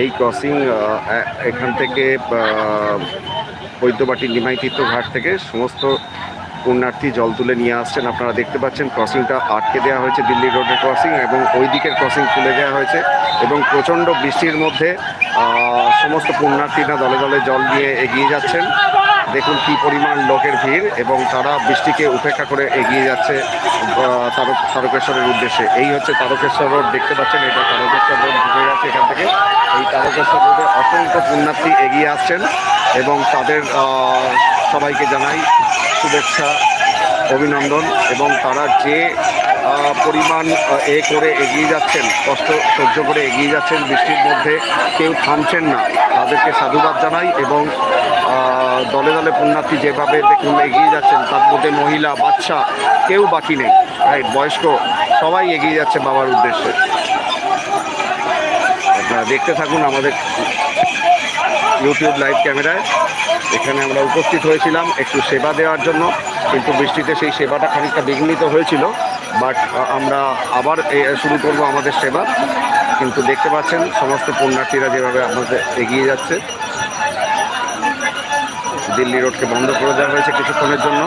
এই ক্রসিং এখান থেকে বৈদ্যবাটি নিমাই তীর্থঘাট থেকে সমস্ত পুণ্যার্থী জল তুলে নিয়ে আসছেন। আপনারা দেখতে পাচ্ছেন ক্রসিংটা আটকে দেওয়া হয়েছে দিল্লি রোডের ক্রসিং এবং ওই দিকের ক্রসিং তুলে দেওয়া হয়েছে এবং প্রচণ্ড বৃষ্টির মধ্যে সমস্ত পুণ্যার্থীরা দলে দলে জল নিয়ে এগিয়ে যাচ্ছেন। দেখুন কি পরিমাণ লোকের ভিড় এবং তারা বৃষ্টিকে উপেক্ষা করে এগিয়ে যাচ্ছে তারকেশ্বরের উদ্দেশ্যে। এই হচ্ছে তারকেশ্বর রোড, দেখতে পাচ্ছেন এটা তারকেশ্বর রোড ঢুকে গেছে এখান থেকে। এই তারকেশ্বর রোডে অসংখ্য পুণ্যার্থী এগিয়ে আসছেন এবং তাদের সবাইকে জানাই শুভেচ্ছা, অভিনন্দন এবং তারা যে পরিমাণ এ করে এগিয়ে যাচ্ছেন, কষ্ট সহ্য করে এগিয়ে যাচ্ছেন, বৃষ্টির মধ্যে কেউ থামছেন না। তাদেরকে সাধুবাদ জানাই এবং দলে দলে পুণ্যার্থী যেভাবে দেখুন এগিয়ে যাচ্ছেন, তার মধ্যে মহিলা, বাচ্চা কেউ বাকি নেই। রাইট বয়স্ক সবাই এগিয়ে যাচ্ছে বাবার উদ্দেশ্যে। দেখতে থাকুন আমাদের ইউটিউব লাইভ ক্যামেরায়। এখানে আমরা উপস্থিত হয়েছিলাম একটু সেবা দেওয়ার জন্য, কিন্তু বৃষ্টিতে সেই সেবাটা খানিকটা বিঘ্নিত হয়েছিল। বাট আমরা আবার শুরু করব আমাদের সেবা। কিন্তু দেখতে পাচ্ছেন, সমস্ত পুণ্যার্থীরা যেভাবে আমাদের এগিয়ে যাচ্ছে। দিল্লি রোডকে বন্ধ করে দেওয়া হয়েছে কিছুক্ষণের জন্য।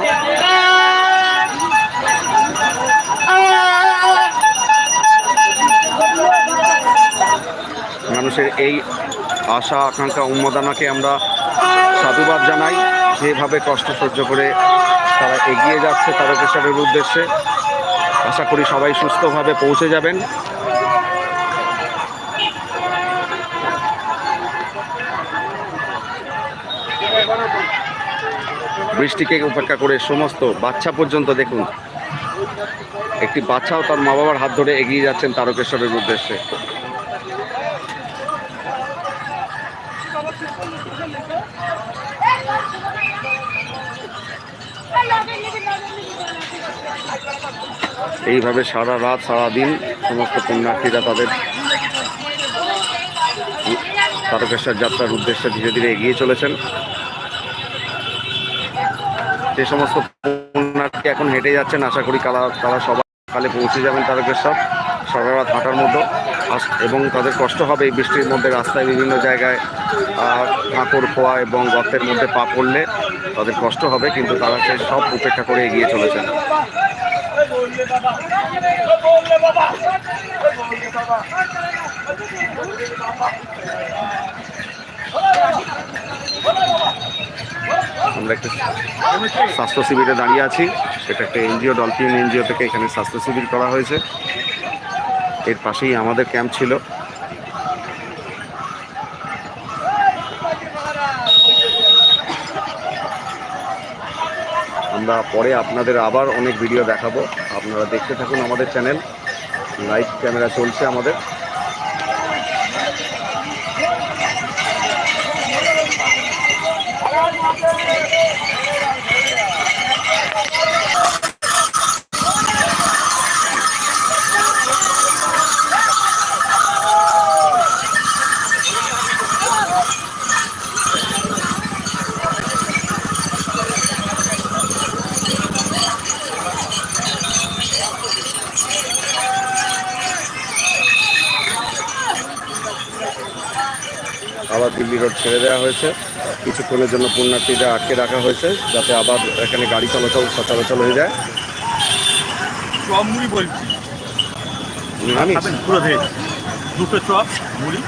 মানুষের এই আশা, আকাঙ্ক্ষা, উন্মোদনাকে আমরা সাধুবাদ জানাই। যেভাবে কষ্ট সহ্য করে তারা এগিয়ে যাচ্ছে তারকেশ্বরের উদ্দেশ্যে, আশা করি সবাই সুস্থভাবে পৌঁছে যাবেন। বৃষ্টিকে উপেক্ষা করে সমস্ত বাচ্চা পর্যন্ত দেখুন। একটি বাচ্চাও তার মা বাবার হাত ধরে এগিয়ে যাচ্ছেন তারকেশ্বরের উদ্দেশ্যে। এইভাবে সারা রাত, সারা দিন সমস্ত পুণ্যার্থীরা তাদের তারকেশ্বর যাত্রার উদ্দেশ্যে ধীরে ধীরে এগিয়ে চলেছেন। যে সমস্ত পুণ্যার্থী এখন হেঁটে যাচ্ছেন, আশা করি তারা তারা সবাই কালে পৌঁছে যাবেন তারকেশ্বর। সারা রাত হাঁটার মতো এবং তাদের কষ্ট হবে এই বৃষ্টির মধ্যে রাস্তায় বিভিন্ন জায়গায় কাঁকড় খোয়া এবং গর্তের মধ্যে পা পড়লে তাদের কষ্ট হবে, কিন্তু তারা সে সব উপেক্ষা করে এগিয়ে চলেছেন। আমরা একটা স্বাস্থ্য শিবিরে দাঁড়িয়ে আছি। এটা একটা এনজিও, ডলফিন এনজিও থেকে এখানে স্বাস্থ্য শিবির করা হয়েছে। এর পাশেই আমাদের ক্যাম্প ছিল। আমরা পরে আপনাদের আবার অনেক ভিডিও দেখাবো। আপনারা দেখতে থাকুন আমাদের চ্যানেল লাইভ ক্যামেরা চলছে আমাদের। আবার দিল্লি রোড ছেড়ে দেওয়া হয়েছে। কিছুক্ষণের জন্য পুণ্যার্থীদের আটকে রাখা হয়েছে যাতে আবার এখানে গাড়ি চলাচল সচলাচল হয়ে যায়। চপ মুড়ি বলছি। আমি পুরো ভেজ। দুটো চপ মুড়ি।